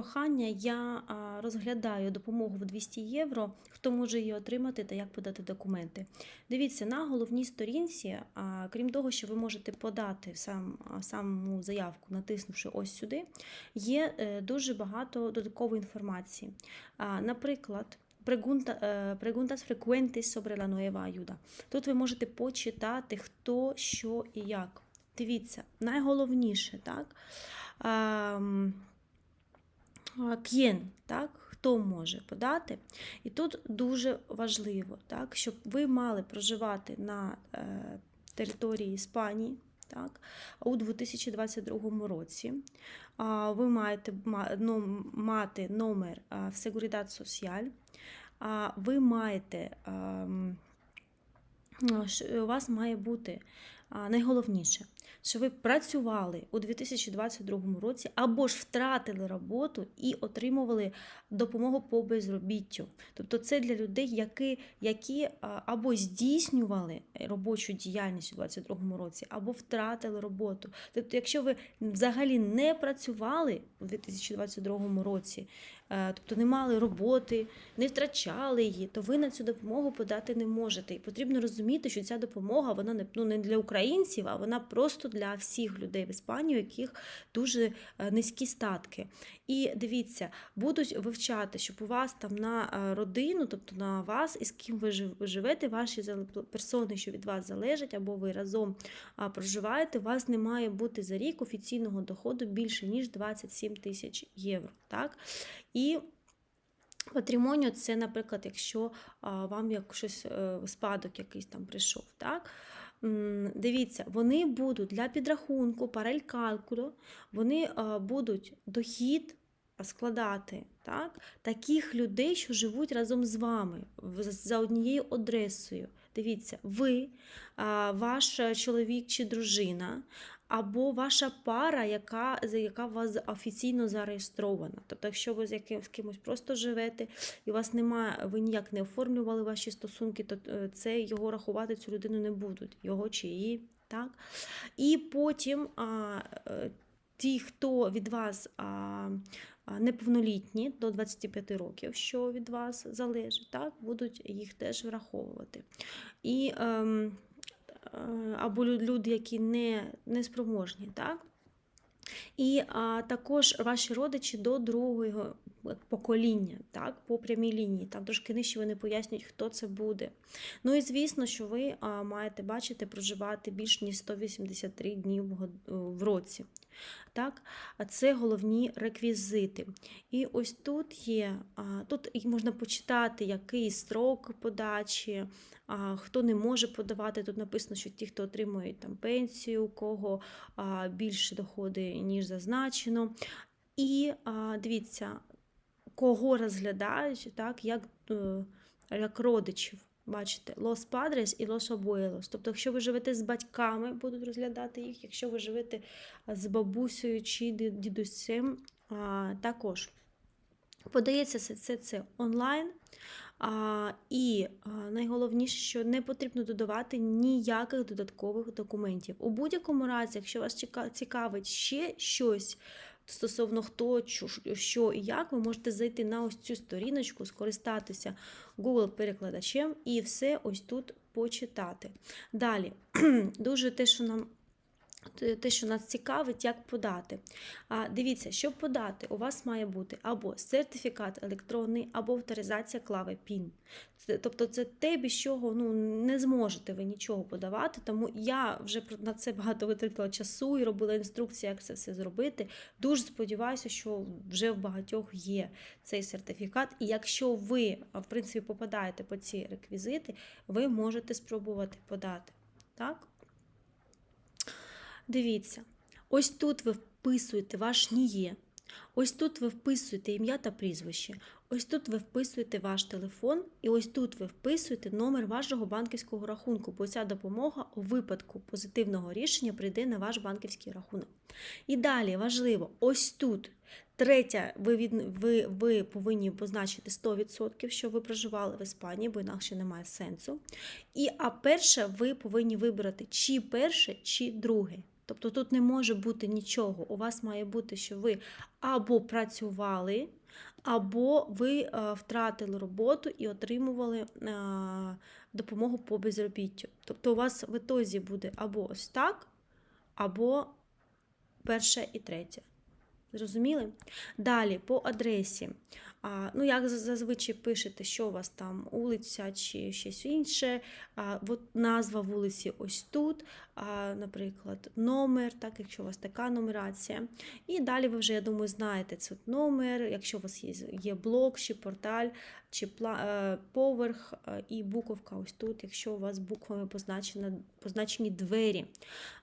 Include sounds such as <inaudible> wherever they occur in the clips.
Прохання я розглядаю допомогу в 200 євро. Хто може її отримати та як подати документи? Дивіться на головній сторінці. Крім того, що ви можете подати сам, саму заявку, натиснувши ось сюди, є е, дуже багато додаткової інформації. Наприклад. Е, preguntas frecuentes sobre la nueva ayuda. Тут ви можете почитати, хто, що і як. Дивіться, найголовніше, так? К'єн, так? Хто може подати? І тут дуже важливо, так, щоб ви мали проживати на е, території Іспанії так, у 2022 році. Ви маєте ну, мати номер в Seguridad Social, ви маєте. ам, у вас має бути найголовніше, що ви працювали у 2022 році або ж втратили роботу і отримували допомогу по безробіттю. Тобто це для людей, які, які або здійснювали робочу діяльність у 2022 році, або втратили роботу. Тобто, якщо ви взагалі не працювали у 2022 році, е, тобто не мали роботи, не втрачали її, то ви на цю допомогу подати не можете. І потрібно розуміти, що ця допомога вона не, ну, не для українців, а вона просто для всіх людей в Іспанії, у яких дуже е, низькі статки. І дивіться, будуть вивчати, щоб у вас там на е, родину, тобто на вас, із ким ви живете, ваші персони, що від вас залежать, або ви разом проживаєте, у вас не має бути за рік офіційного доходу більше, ніж 27 тисяч євро. Так? І Патрімоніо це, наприклад, якщо вам як щось е, спадок якийсь там прийшов. Так? Дивіться, вони будуть для підрахунку, парель калкулю, вони будуть дохід складати так? таких людей, що живуть разом з вами за однією адресою. Дивіться, ви, ваш чоловік чи дружина, або ваша пара, яка, яка у вас офіційно зареєстрована. Тобто, якщо ви з яким, з кимось просто живете, і у вас немає, ви ніяк не оформлювали ваші стосунки, то е, це його рахувати цю людину не будуть, його чи її. Так? І потім а, е, ті, хто від вас а, неповнолітні до 25 років, що від вас залежить, так, будуть їх теж враховувати. І, ем, або лю- люди, які не, не спроможні, так? І а, також ваші родичі до другого покоління, так, по прямій лінії. Там трошки нижче вони пояснюють, хто це буде. Ну і звісно, що ви а, маєте бачити проживати більш ніж 183 дні в, в році. Так? А це головні реквізити. І ось тут є, тут можна почитати, який строк подачі, хто не може подавати. Тут написано, що ті, хто отримують там пенсію, у кого більше доходи, ніж зазначено. І дивіться, кого розглядають, так, як, е, як родичів. Бачите, Лос Падрес і Лос Абуелос. Тобто, якщо ви живете з батьками, будуть розглядати їх, якщо ви живете з бабусею чи дідусем, також. Подається все це, це онлайн. А, і найголовніше, що не потрібно додавати ніяких додаткових документів. У будь-якому разі, якщо вас цікавить ще щось стосовно хто, що і як, ви можете зайти на ось цю сторіночку, скористатися Google-перекладачем і все ось тут почитати. Далі, <clears throat> дуже те, що нам те- що нас цікавить, як подати. А, дивіться, щоб подати, у вас має бути або сертифікат електронний, або авторизація клави. Це, тобто це те, без чого ну, не зможете ви нічого подавати. Тому я вже на це багато витратила часу і робила інструкції, як це все зробити. Дуже сподіваюся, що вже в багатьох є цей сертифікат. І якщо ви, в принципі, попадаєте по ці реквізити, ви можете спробувати подати. Так? Дивіться, ось тут ви вписуєте ваш НІЄ, ось тут ви вписуєте ім'я та прізвище, ось тут ви вписуєте ваш телефон, і ось тут ви вписуєте номер вашого банківського рахунку, бо ця допомога у випадку позитивного рішення прийде на ваш банківський рахунок. І далі важливо, ось тут. Третя, ви, від, ви, ви повинні позначити 100%, що ви проживали в Іспанії, бо інакше немає сенсу. І, а перше, ви повинні вибрати чи перше, чи друге. Тобто тут не може бути нічого. У вас має бути, що ви або працювали, або ви е, втратили роботу і отримували е, допомогу по безробіттю. Тобто у вас в ітозі буде або ось так, або перше і третє. Зрозуміли? Далі по адресі. Ну, як зазвичай пишете, що у вас там вулиця чи щось інше. От назва вулиці ось тут, наприклад, номер, так, якщо у вас така нумерація. І далі ви вже, я думаю, знаєте цей номер, якщо у вас є, є блок, чи порталь, чи е, поверх, е, і буковка ось тут, якщо у вас буквами позначено, позначені двері.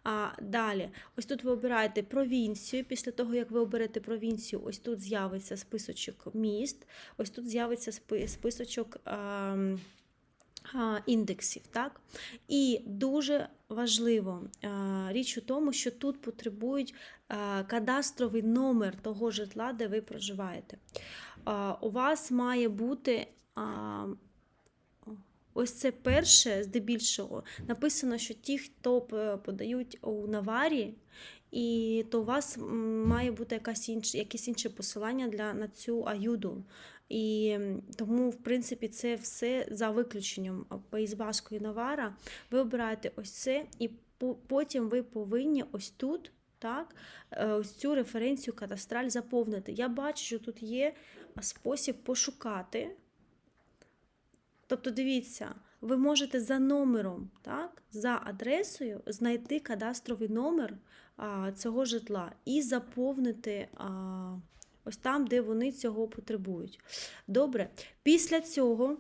А, далі, ось тут ви обираєте провінцію. Після того, як ви оберете провінцію, ось тут з'явиться списочок міст, ось тут з'явиться списочок. Індексів. Так? І дуже важливо річ у тому, що тут потребують кадастровий номер того житла, де ви проживаєте. У вас має бути. Ось це перше, здебільшого, написано, що ті, хто подають у наварі, і то у вас має бути якась інш, якесь інше посилання для, на цю аюду. І тому, в принципі, це все за виключенням Паїз Баску Навара. Ви обираєте ось це, і потім ви повинні ось тут. Так, е, ось цю референцію кадастраль заповнити. Я бачу, що тут є спосіб пошукати. Тобто, дивіться, ви можете за номером, так, за адресою знайти кадастровий номер а, цього житла і заповнити а, ось там, де вони цього потребують. Добре, після цього.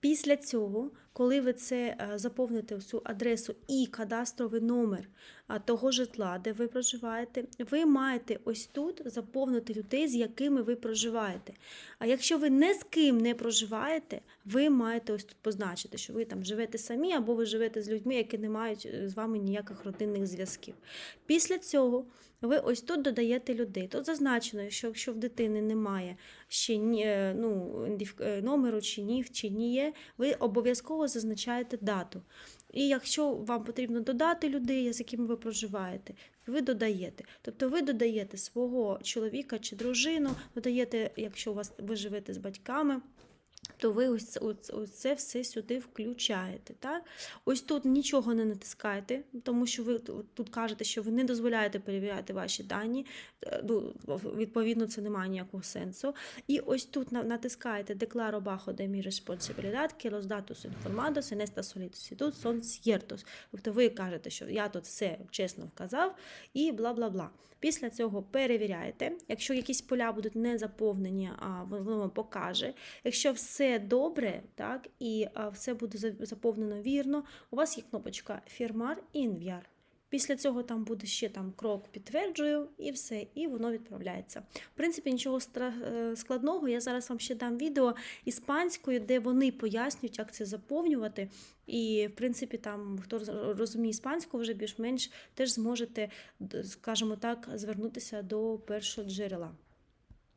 Після цього, коли ви це е, заповните цю адресу і кадастровий номер того житла, де ви проживаєте, ви маєте ось тут заповнити людей, з якими ви проживаєте. А якщо ви не з ким не проживаєте, ви маєте ось тут позначити, що ви там живете самі, або ви живете з людьми, які не мають е, з вами ніяких родинних зв'язків. Після цього ви ось тут додаєте людей. Тут зазначено, що якщо в дитини немає ще е, ну, номеру, чи ні, чи ні є, ви обов'язково зазначаєте дату. І якщо вам потрібно додати людей, з якими ви проживаєте, ви додаєте. Тобто ви додаєте свого чоловіка чи дружину, додаєте, якщо у вас ви живете з батьками. То ви ось, ось, ось це все сюди включаєте. Так? Ось тут нічого не натискайте, тому що ви тут кажете, що ви не дозволяєте перевіряти ваші дані. Е, Ну, відповідно, це не має ніякого сенсу. І ось тут натискаєте Declaro bajo de mi responsabilidad que los datos informados en esta solicitud son ciertos. Тобто ви кажете, що я тут все чесно вказав і бла-бла-бла. Після цього перевіряєте. Якщо якісь поля будуть не заповнені, а воно вам покаже. Якщо все добре, так, і все буде заповнено вірно, у вас є кнопочка Фірмар і інв'яр. Після цього там буде ще там крок підтверджую і все, і воно відправляється. В принципі, нічого е, складного. Я зараз вам ще дам відео іспанською, де вони пояснюють, як це заповнювати. І, в принципі, там хто розуміє іспанську, вже більш-менш теж зможете, скажімо так, звернутися до першого джерела.